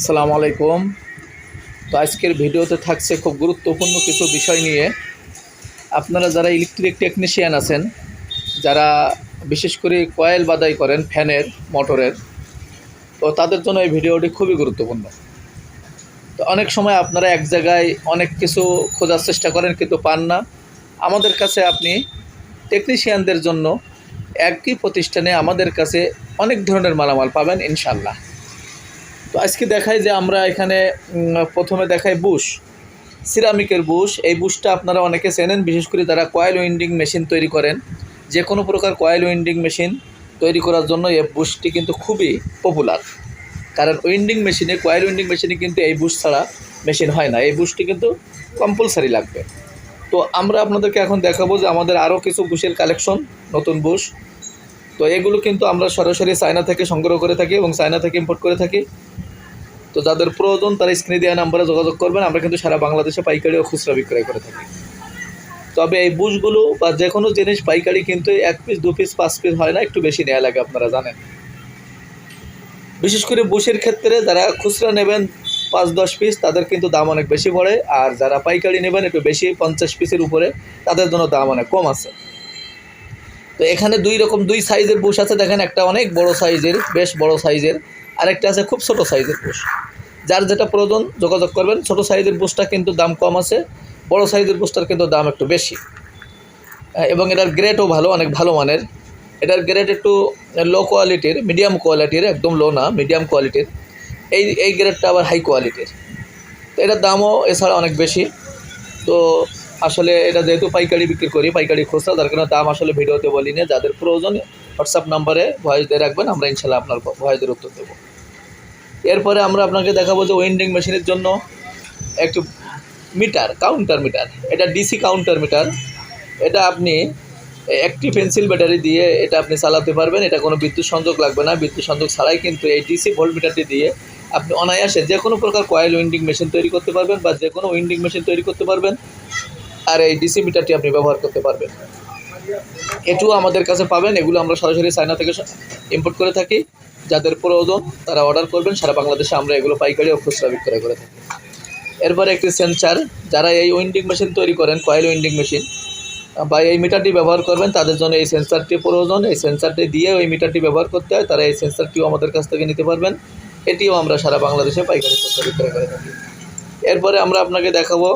আসসালামু আলাইকুম। তো আজকের ভিডিওতে থাকছে খুব গুরুত্বপূর্ণ কিছু বিষয় নিয়ে। আপনারা যারা ইলেকট্রিক টেকনিশিয়ান আছেন, যারা বিশেষ করে কয়েল বাদাই করেন, ফ্যানের, মোটরের, তো তাদের জন্য এই ভিডিওটি খুবই গুরুত্বপূর্ণ। তো অনেক সময় আপনারা এক জায়গায় অনেক কিছু খোঁজার চেষ্টা করেন কিন্তু পান না। আমাদের কাছে আপনি টেকনিশিয়ানদের জন্য একই প্রতিষ্ঠানে আমাদের কাছে অনেক ধরনের মালামাল পাবেন ইনশাল্লাহ তো আজকে দেখাই যে আমরা এখানে প্রথমে দেখাই বুশ, সিরামিকের বুশ। এই বুশটা আপনারা অনেকে চেনেন, বিশেষ করে তারা কয়েল উইন্ডিং মেশিন তৈরি করেন। যে কোনো প্রকার কয়েল উইন্ডিং মেশিন তৈরি করার জন্য এই বুশটি কিন্তু খুবই পপুলার কারণ উইন্ডিং মেশিনে কয়েল উইন্ডিং মেশিনে কিন্তু এই বুশ ছাড়া মেশিন হয় না। এই বুশটি কিন্তু কম্পালসারি লাগবে। তো আমরা আপনাদেরকে এখন দেখাবো যে আমাদের আরও কিছু বুশের কালেকশন নতুন বুশ। তো এগুলো কিন্তু আমরা সরাসরি চায়না থেকে সংগ্রহ করে থাকি এবং চায়না থেকে ইম্পোর্ট করে থাকি। তো যাদের প্রয়োজন তারা স্ক্রিনে দেওয়া নাম্বারে যোগাযোগ করবেন। আমরা কিন্তু সারা বাংলাদেশে পাইকারি ও খুচরা বিক্রয় করে থাকি। তবে এই বুশগুলো বা যে কোনো জিনিস পাইকারি কিন্তু এক পিস দু পিস পাঁচ পিস হয় না, একটু বেশি নেওয়া লাগে আপনারা জানেন। বিশেষ করে বুশের ক্ষেত্রে যারা খুচরা নেবেন পাঁচ, দশ পিস তাদের কিন্তু দাম অনেক বেশি পড়ে। আর যারা পাইকারি নেবেন একটু বেশি, পঞ্চাশ পিসের উপরে, তাদের জন্য দাম অনেক কম আছে। তো এখানে দুই রকম, দুই সাইজের বুশ আছে। দেখেন একটা অনেক বড় সাইজের বেশ বড় সাইজের আরেকটা আছে খুব ছোট সাইজের বুশ যার যেটা প্রয়োজন, যোগাযোগ করবেন। ছোট সাইজের বুশটা কিন্তু দাম কম আছে, বড় সাইজের বুশটার কিন্তু দাম একটু বেশি। এবং এটার গ্রেডও ভালো, অনেক ভালো মানের। এটার গ্রেড একটু লো কোয়ালিটির মিডিয়াম কোয়ালিটির একদম লো না মিডিয়াম কোয়ালিটির এই এই গ্রেডটা আবার হাই কোয়ালিটির তো এটার দামও এছাড়া অনেক বেশি। তো আসলে এটা যেহেতু পাইকারি বিক্রি করি, পাইকারি খুচরা, তার কারণে দাম আসলে ভিডিওতে বলি না যাদের প্রয়োজন হোয়াটসঅ্যাপ নাম্বারে ভয়েস দিয়ে রাখবেন, আমরা ইনশাল্লাহ আপনার ভয়েসের উত্তর দেবো। এরপরে আমরা আপনাকে দেখাবো যে ওয়েন্ডিং মেশিনের জন্য একটু মিটার কাউন্টার মিটার। এটা ডিসি কাউন্টার মিটার। এটা আপনি একটি পেন্সিল ব্যাটারি দিয়ে এটা আপনি চালাতে পারবেন। এটা কোনো বিদ্যুৎ সংযোগ লাগবে না। বিদ্যুৎ সংযোগ ছাড়াই কিন্তু এই ডিসি ভোল্ট মিটারটি দিয়ে আপনি অনায়াসে যে কোনো প্রকার কয়েল উইন্ডিং মেশিন তৈরি করতে পারবেন বা যে কোনো উইন্ডিং মেশিন তৈরি করতে পারবেন আর এই ডিসি মিটারটি আপনি ব্যবহার করতে পারবেন। এটুও আমাদের কাছে পাবেন। এগুলো আমরা সরাসরি চায়না থেকে ইম্পোর্ট করে থাকি। যাদের প্রয়োজন, তারা অর্ডার করবেন। সারা বাংলাদেশে আমরা এগুলো পাইকারি ও খুচরা বিক্রয় করে থাকি। এরপরে একটি সেন্সার যারা এই উইন্ডিং মেশিন তৈরি করেন কয়েল উইন্ডিং মেশিন বা এই মিটারটি ব্যবহার করবেন, তাদের জন্য এই সেন্সারটি প্রয়োজন। এই সেন্সারটি দিয়ে ওই মিটারটি ব্যবহার করতে হয়, তারা এই সেন্সারটিও আমাদের কাছ থেকে নিতে পারবেন। এটিও আমরা সারা বাংলাদেশে পাইকারি খুচরা বিক্রয় করে থাকি। এরপরে আমরা আপনাকে দেখাবো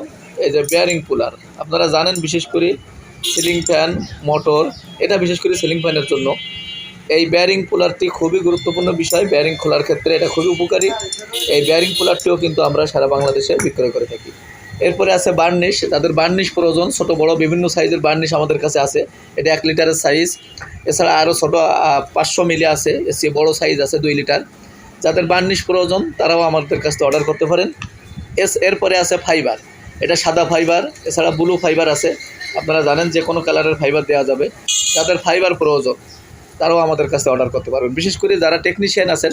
এই যে বেয়ারিং কুলার আপনারা জানেন, বিশেষ করে সিলিং ফ্যান মোটর এটা বিশেষ করে সিলিং ফ্যানের জন্য। এই বেয়ারিং কুলারটি খুবই গুরুত্বপূর্ণ বিষয়। বেয়ারিং খোলার ক্ষেত্রে এটা খুবই উপকারী। এই বেয়ারিং কুলারটিও কিন্তু আমরা সারা বাংলাদেশে বিক্রয় করে থাকি। এরপরে আছে বার্নিশ তাদের বার্নিশ প্রয়োজন। ছোট, বড়, বিভিন্ন সাইজের বার্নিশ আমাদের কাছে আছে। এটা এক লিটারের সাইজ এছাড়া আরও ছোটো পাঁচশো মিলি আছে। চেয়ে বড়ো সাইজ আছে দুই লিটার যাদের বার্নিশ প্রয়োজন, তারাও আমাদের কাছ থেকে অর্ডার করতে পারেন। এস, এরপরে আছে ফাইবার এটা সাদা ফাইবার এছাড়া ব্লু ফাইবার আছে। আপনারা জানেন যে কোনো কালারের ফাইবার দেওয়া যাবে। যাদের ফাইবার প্রয়োজন। তারাও আমাদের কাছে অর্ডার করতে পারবেন। বিশেষ করে যারা টেকনিশিয়ান আছেন,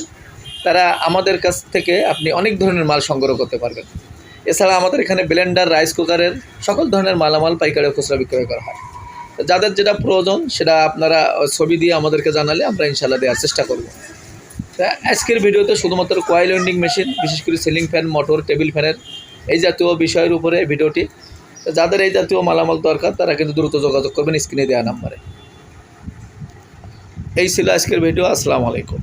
তারা আমাদের কাছ থেকে আপনি অনেক ধরনের মাল সংগ্রহ করতে পারবেন। এছাড়া আমাদের এখানে ব্লেন্ডার রাইস কুকারের সকল ধরনের মালামাল পাইকারি খুচরা বিক্রয় করা হয়। যাদের যেটা প্রয়োজন, সেটা আপনারা ছবি দিয়ে আমাদেরকে জানালে আমরা ইনশাল্লাহ দেওয়ার চেষ্টা করব। আজকের ভিডিওতে শুধুমাত্র কয়েল ওয়েন্ডিং মেশিন বিশেষ করে সিলিং ফ্যান মোটর টেবিল ফ্যানের এই জাতীয় বিষয়ের উপরে ভিডিওটি। যাদের এই জাতীয় মালামাল দরকার, তারা কিন্তু দ্রুত যোগাযোগ করবেন স্ক্রিনে দেওয়া নাম্বারে। এই ছিল আজকের ভিডিও আসসালামু আলাইকুম।